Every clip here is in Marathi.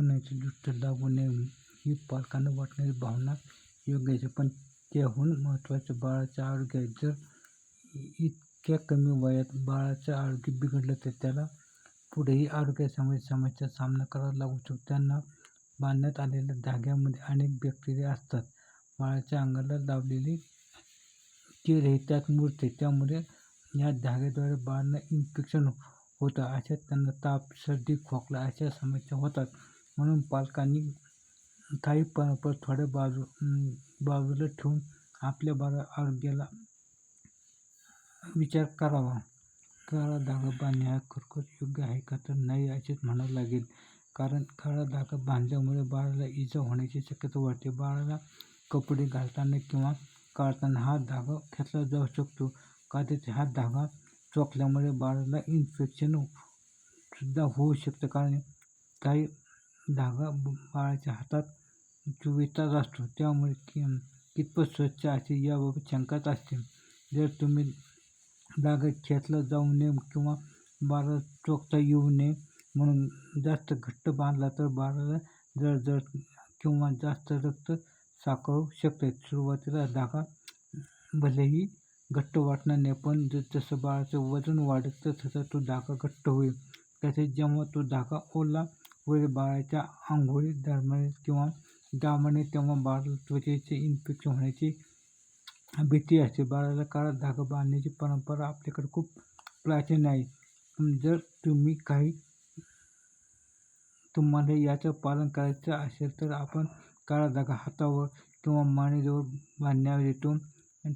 कुणाची दृष्ट लागू नये ही पालकांना वाटणारी भावना योग्य आहे. पण त्याहून महत्त्वाचं बाळाचं आरोग्य आहे. जर इतक्या कमी वयात बाळाचं आरोग्य बिघडलं तर त्याला पुढेही आरोग्यासंबंधी समस्या सामना करावा लागू शकतो. त्यांना बांधण्यात आलेल्या धाग्यामध्ये अनेक बॅक्टेरिया असतात. बाळाच्या अंगाला लावलेली केर हे त्यात मुरते. त्यामुळे या धाग्याद्वारे बाळांना इन्फेक्शन होतं. अशा त्यांना ताप, सर्दी, खोकला अशा समस्या होतात. म्हणून पालकांनी काही परंपरा थोड्या बाजूला ठेवून आपल्या बाळाच्या आरोग्याला विचार करावा. काळा धागा बांधणे हा खरोखर योग्य आहे का तर नाही असेच म्हणावं लागेल. कारण काळा धागा बांधल्यामुळे बाळाला इजा होण्याची शक्यता वाढते. बाळाला कपडे घालताना किंवा काढताना हा धागा खेचला जाऊ शकतो. कदाचित हा धागा चोकल्यामुळे बाळाला इन्फेक्शन सुद्धा होऊ शकतं. कारण काही धागा बाळाच्या हातात चोवीस असतो. त्यामुळे कि कितपत स्वच्छ असेल याबाबत शंकाच असते. जर तुम्ही धागा खेचला जाऊ नये किंवा बाळाला चोखता येऊ नये म्हणून जास्त घट्ट बांधला तर बाळाला जळजळ किंवा जास्त रक्त साकळू शकते सुरुवातीला धागा भलेही घट्ट वाटणार नाही. पण जसजसं बाळाचं वजन वाढत तसं तो धागा घट्ट होईल. तसेच जेव्हा तो धागा ओला होईल, बाळाच्या आंघोळी दरम्यान किंवा दाबाने तेव्हा बाळाला त्वचेचे इन्फेक्शन होण्याची भीती असते. बाळाला काळा धागा बांधण्याची परंपरा आपल्याकडे खूप प्राचीन आहे. जर तुम्ही काही तुम्हाला याचं पालन करायचं असेल तर आपण काळा धागा हातावर किंवा मानेजवळ बांधण्यावर तो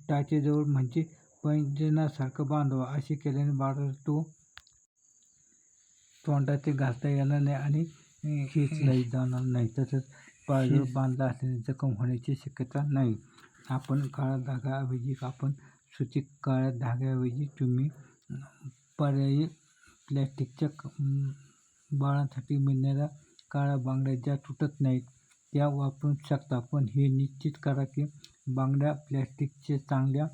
टाचेजवळ म्हणजे पैंजनासारखं बांधावा. असे केल्याने बाळाला तो तोंडातही घालता येणार नाही आणि खेचलाही जाणार नाही. तसंच पायाजवळ बांधला असल्याने जखम होण्याची शक्यता नाही. आपण काळा धाग्याऐवजी आपण सुती काळ्या धाग्याऐवजी तुम्ही पर्यायी प्लॅस्टिकच्या बाळांसाठी मिळणाऱ्या काळ्या बांगड्या ज्या तुटत नाहीत त्या वापरू शकता. पण हे निश्चित करा की बांगड्या प्लॅस्टिकच्या चांगल्या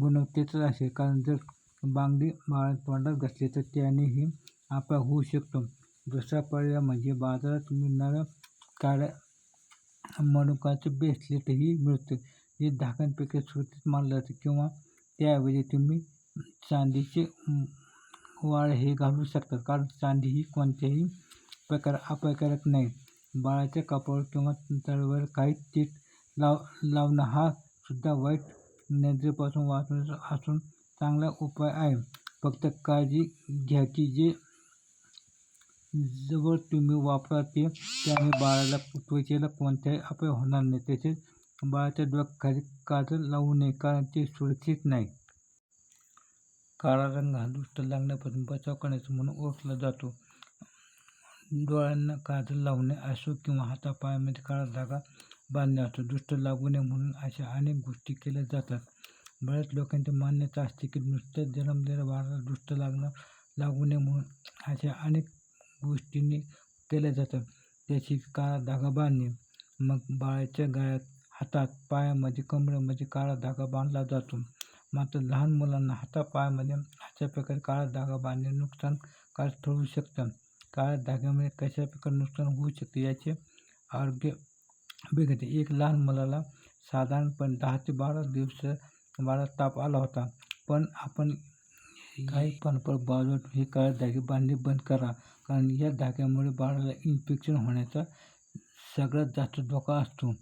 गुणवत्तेच्याच असेल. कारण जर बांगडी बाळाच्या तोंडात घातली तर त्यानेही अपाय होऊ शकतो. दुसरा पर्याय म्हणजे बाजारात मिळणारं काळ्या मनुकाचं ब्रेसलेटही मिळतं. जे धाकांपेक्षा सुरक्षित मानलं जातं. किंवा त्याऐवजी तुम्ही चांदीचे वाळ हे घालू शकता. कारण चांदी ही कोणत्याही प्रकार अपायकारक नाही. बाळाच्या कपाळावर किंवा तळवर काही तीट लावणं हा सुद्धा वाईट नजरेपासून वाचून असून चांगला उपाय आहे. फक्त काळजी घ्या की जे जवळ तुम्ही वापरा ते त्याने बाळाला त्वचेला कोणताही अपाय होणार नाही. तसेच बाळाच्या डोक्याखाली काजळ लावू नये कारण ते सुरक्षित नाही. काळा रंग हा दुष्ट लागण्यापासून बचाव करण्याचा म्हणून ओळखला जातो. डोळ्यांना काजळ लावणे असो किंवा हातापायामध्ये काळा धागा बांधणे असो, दुष्ट लागू नये म्हणून अशा अनेक गोष्टी केल्या जातात. बऱ्याच लोकांची मान्यता असते की नुसतं जन्मलेल्या बाळाला दुष्ट लागणं लागू नये म्हणून अशा अनेक गोष्टीने केल्या जातात. त्याची काळा धागा बांधणे. मग बाळाच्या गळ्यात, हातात, पायामध्ये, कमरेमध्ये म्हणजे काळा धागा बांधला जातो. मात्र लहान मुलांना हातापायामध्ये अशाप्रकारे काळा धागा बांधणे नुकसानकारक ठरू शकतं. काळ्या धाग्यामुळे कशा प्रकारे नुकसान होऊ शकते याचे आरोग्य बिघडते. एक लहान मुलाला साधारणपणे दहा ते बारा दिवस बारा ताप आला होता. पण आपण काही पण बाजूला ठेवून हे काळे धागे बांधणे बंद करा. कारण या धाग्यामुळे बाळाला इन्फेक्शन होण्याचा सगळ्यात जास्त धोका असतो.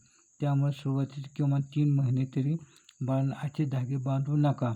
त्यामुळे सुरुवातीचे किमान तीन महिने तरी बाळाला असे धागे बांधू नका.